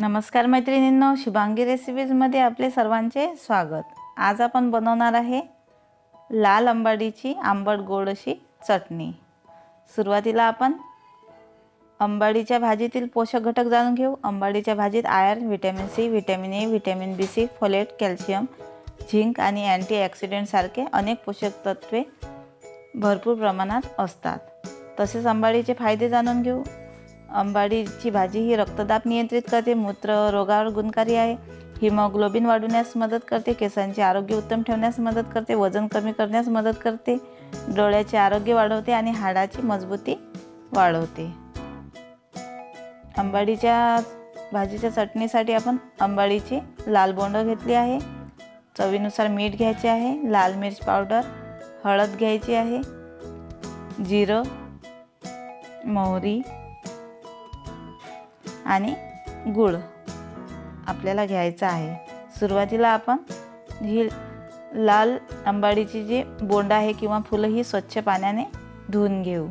नमस्कार मैत्रिणींनो शुभांगी रेसिपीजमध्ये आपले सर्वांचे स्वागत. आज आपण बनवणार आहे लाल अंबाडीची आंबट गोड अशी चटणी. सुरुवातीला आपण अंबाडीच्या भाजीतील पोषक घटक जाणून घेऊ. अंबाडीच्या भाजीत iron vitamin C vitamin A vitamin B C folate calcium zinc आणि अँटीऑक्सिडेंटसारखे अनेक पोषक तत्वे भरपूर प्रमाणात असतात. तसेच अंबाडीचे फायदे जाणून घेऊ. आंबाडीची भाजी ही रक्तदाब नियंत्रित करते मूत्र रोगावर गुणकारी आहे. हिमोग्लोबिन वाढवण्यास मदत करते केसांचे आरोग्य उत्तम ठेवण्यास मदत करते वजन कमी करण्यास मदत करते डोळ्याचे आरोग्य वाढवते आणि हाडाची मजबूती वाढवते. आंबाडीच्या भाजीच्या चटणीसाठी आपण आंबाडीची लाल बोंड घेतली आहे. चवीनुसार मीठ घ्यायचे आहे लाल मिरच पावडर हळद घ्यायची आहे जिरं मोहरी आणि गूळ आपल्याला घ्यायचा आहे. सुरुवातीला आपण ही लाल आंबाडीची जी बोंड आहे किंवा फुलं ही स्वच्छ पाण्याने धुवून घेऊ.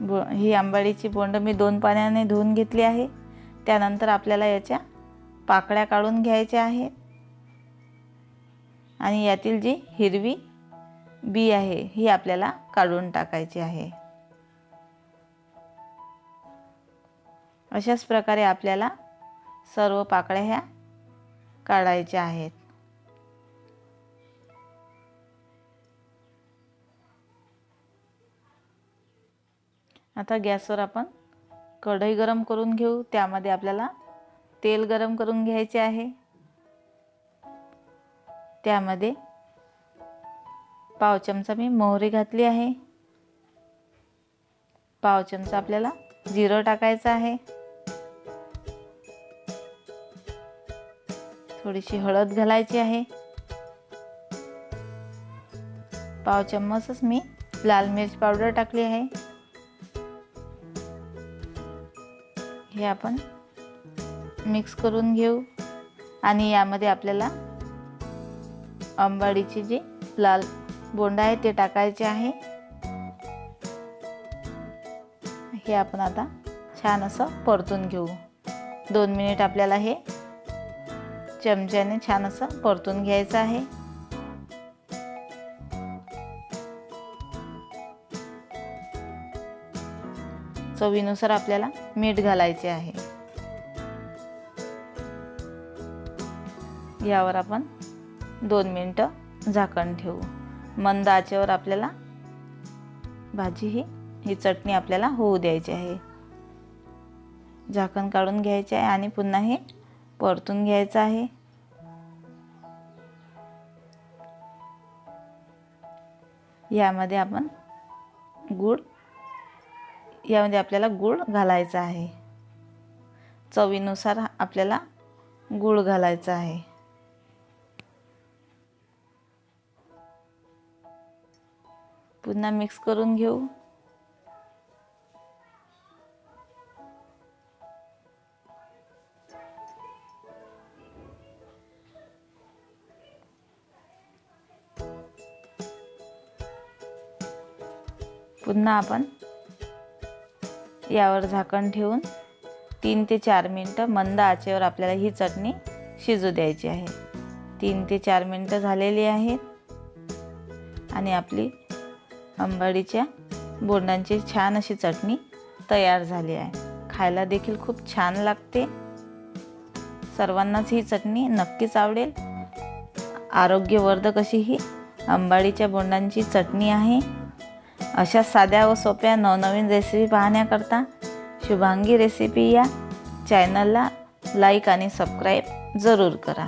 बो ही आंबाडीची बोंड मी दोन पाण्याने धुवून घेतली आहे. त्यानंतर आपल्याला याच्या पाकळ्या काढून घ्यायच्या आहेत आणि यातील जी हिरवी बी आहे ही आपल्याला काढून टाकायची आहे. अशाच प्रकारे आपल्याला सर्व पाकळ्या ह्या काढायच्या आहेत. आता गॅसवर आपण कढई गरम करून घेऊ. त्यामध्ये आपल्याला तेल गरम करून घ्यायचे आहे. त्यामध्ये पाव चमचा मी मोहरी घातली आहे. पाव चमचा आपल्याला जिरं टाकायचं आहे. थोडीशी हळद घालायची आहे. पाव चम्मचच मी लाल मिरच पावडर टाकली आहे. हे आपण मिक्स करून घेऊ. आणि यामध्ये आपल्याला आंबाडीची जी लाल बोंड आहे ते टाकायचे आहे. हे आपण आता छान असं परतून घेऊ. दोन मिनिट आपल्याला हे चमच्याने छान असं परतून घ्यायचं आहे. चवीनुसार आपल्याला मीठ घालायचे आहे. यावर आपण दोन मिनटं झाकण ठेवू. मंद आचेवर आपल्याला भाजी ही ही चटणी आपल्याला होऊ द्यायची आहे. झाकण काढून घ्यायचे आहे आणि पुन्हा हे परतून घ्यायचं आहे. यामध्ये आपण गूळ यामध्ये आपल्याला गूळ घालायचा आहे. चवीनुसार आपल्याला गूळ घालायचा आहे. पुन्हा मिक्स करून घेऊ. पुन्हा आपण यावर झाकण ठेवून तीन ते चार मिनटं मंद आचेवर आपल्याला ही चटणी शिजू द्यायची आहे. तीन ते चार मिनटं झालेली आहेत. आणि आपली आंबाडीच्या बोंडांची छान अशी चटणी तयार झाली आहे. खायला देखील खूप छान लागते. सर्वांनाच ही चटणी नक्कीच आवडेल. आरोग्यवर्धक अशी ही आंबाडीच्या बोंडांची चटणी आहे. अशा साध्या व सोप्या नवनवीन रेसिपी पाहण्याकरता शुभांगी रेसिपी या चॅनलला लाईक आणि सबस्क्राईब जरूर करा.